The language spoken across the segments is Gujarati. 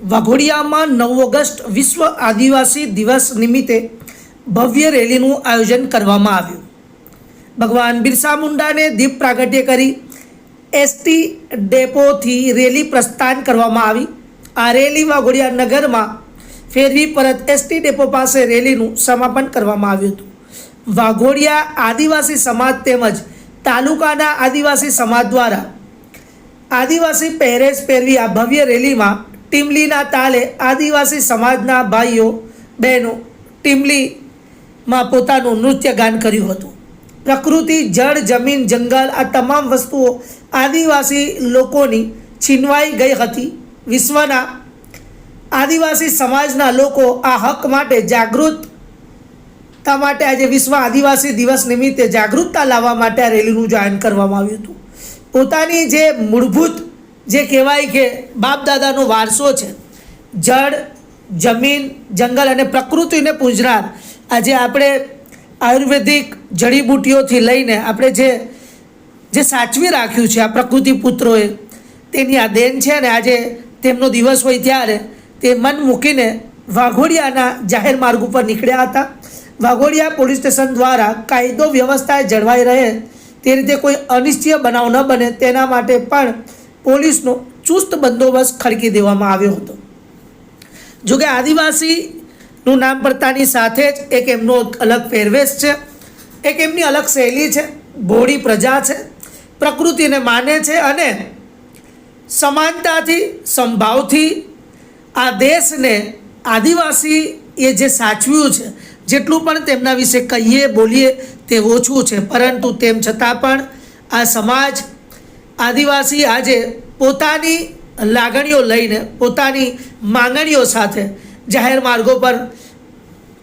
વાઘોડિયામાં નવ ઓગસ્ટ વિશ્વ આદિવાસી દિવસ નિમિત્તે ભવ્ય રેલીનું આયોજન કરવામાં આવ્યું. ભગવાન બિરસા મુંડાને દીપ પ્રાગટ્ય કરી એસટી ડેપોથી રેલી પ્રસ્થાન કરવામાં આવી. આ રેલી વાઘોડિયા નગરમાં ફેરવી પરત એસટી ડેપો પાસે રેલીનું સમાપન કરવામાં આવ્યું હતું. વાઘોડિયા આદિવાસી સમાજ તેમજ તાલુકાના આદિવાસી સમાજ દ્વારા આદિવાસી પહેરેશ પહેરવી આ ભવ્ય રેલીમાં ટીમલીના તાલે આદિવાસી સમાજના ભાઈઓ, બહેનો ટીમલીમાં પોતાનું નૃત્ય ગાન કર્યું હતું. પ્રકૃતિ, જળ, જમીન, જંગલ આ તમામ વસ્તુઓ આદિવાસી લોકોની છીનવાઈ ગઈ હતી. વિશ્વના આદિવાસી સમાજના લોકો આ હક માટે જાગૃતતા માટે આજે વિશ્વ આદિવાસી દિવસ નિમિત્તે જાગૃતતા લાવવા માટે આ રેલીનું જાહેર કરવામાં આવ્યું હતું. પોતાની જે મૂળભૂત જે કહેવાય કે બાપ દાદાનો વારસો છે. જળ, જમીન, જંગલ અને પ્રકૃતિને પૂંજનાર આજે આપણે આયુર્વેદિક જડીબુટીઓથી લઈને આપણે જે જે સાચવી રાખ્યું છે આ પ્રકૃતિ પુત્રોએ, તેની આ દેન છે અને આજે તેમનો દિવસ હોય ત્યારે તે મન મૂકીને વાઘોડિયાના જાહેર માર્ગ ઉપર નીકળ્યા હતા. વાઘોડિયા પોલીસ સ્ટેશન દ્વારા કાયદો વ્યવસ્થા જળવાઈ રહે તે રીતે કોઈ અનિશ્ચિય બનાવ ન બને તેના માટે પણ પોલીસનો ચુસ્ત બંદોબસ્ત ખડકી દેવામાં આવ્યો હતો. જોકે આદિવાસીનું નામ પડતાની સાથે જ એક એમનો અલગ પહેરવેશ છે, એક એમની અલગ શૈલી છે ભોળી પ્રજા છે, પ્રકૃતિને માને છે અને સમાનતાથી, સંભાવથી આ દેશને આદિવાસી એ જે સાચવ્યું છે, જેટલું પણ તેમના વિશે કહીએ, બોલીએ તે ઓછું છે. પરંતુ તેમ છતાં પણ આ સમાજ આદિવાસી આજે પોતાની લાગણીઓ લઈને, પોતાની માંગણીઓ સાથે જાહેર માર્ગો પર,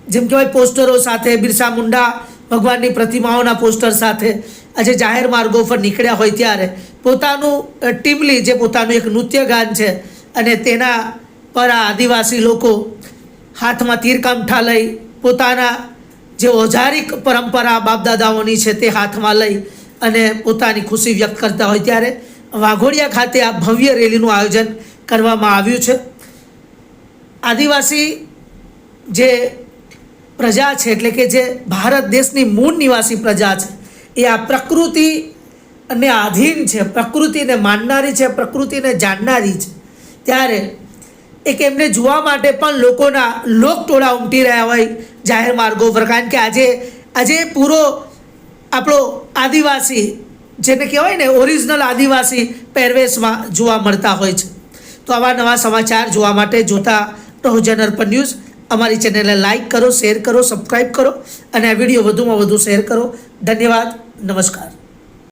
જેમ કહેવાય પોસ્ટરો સાથે, બિરસા મુંડા ભગવાનની પ્રતિમાઓના પોસ્ટર સાથે આજે જાહેર માર્ગો પર નીકળ્યા હોય ત્યારે પોતાનું ટીમલી જે પોતાનું એક નૃત્ય ગાન છે અને તેના પર આ આદિવાસી લોકો હાથમાં તીરકામઠા લઈ પોતાના જે ઓજારિક પરંપરા બાપદાદાઓની છે તે હાથમાં લઈ અને પોતાની ખુશી વ્યક્ત કરતા હોય ત્યારે વાઘોડિયા ખાતે આ ભવ્ય રેલીનું આયોજન કરવામાં આવ્યું છે. આદિવાસી જે પ્રજા છે, એટલે કે જે ભારત દેશની મૂળ નિવાસી પ્રજા છે, એ આ પ્રકૃતિ અને આધીન છે, પ્રકૃતિને માનનારી છે, પ્રકૃતિને જાણનારી છે. ત્યારે એક એમને જોવા માટે પણ લોકોના લોકટોળા ઉમટી રહ્યા હોય જાહેર માર્ગો પર કારણ કે આજે આજે પૂરો આપણો આદિવાસી જેને કહેવાય ને ઓરિજિનલ આદિવાસી પહેરવેશમાં જોવા મળતા હોય છે. તો આવા નવા સમાચાર જોવા માટે જોતા રહો જનરપન ન્યૂઝ અમારી ચેનલને લાઇક કરો શેર કરો સબસ્ક્રાઈબ કરો અને આ વીડિયો વધુમાં વધુ શેર કરો. ધન્યવાદ, નમસ્કાર.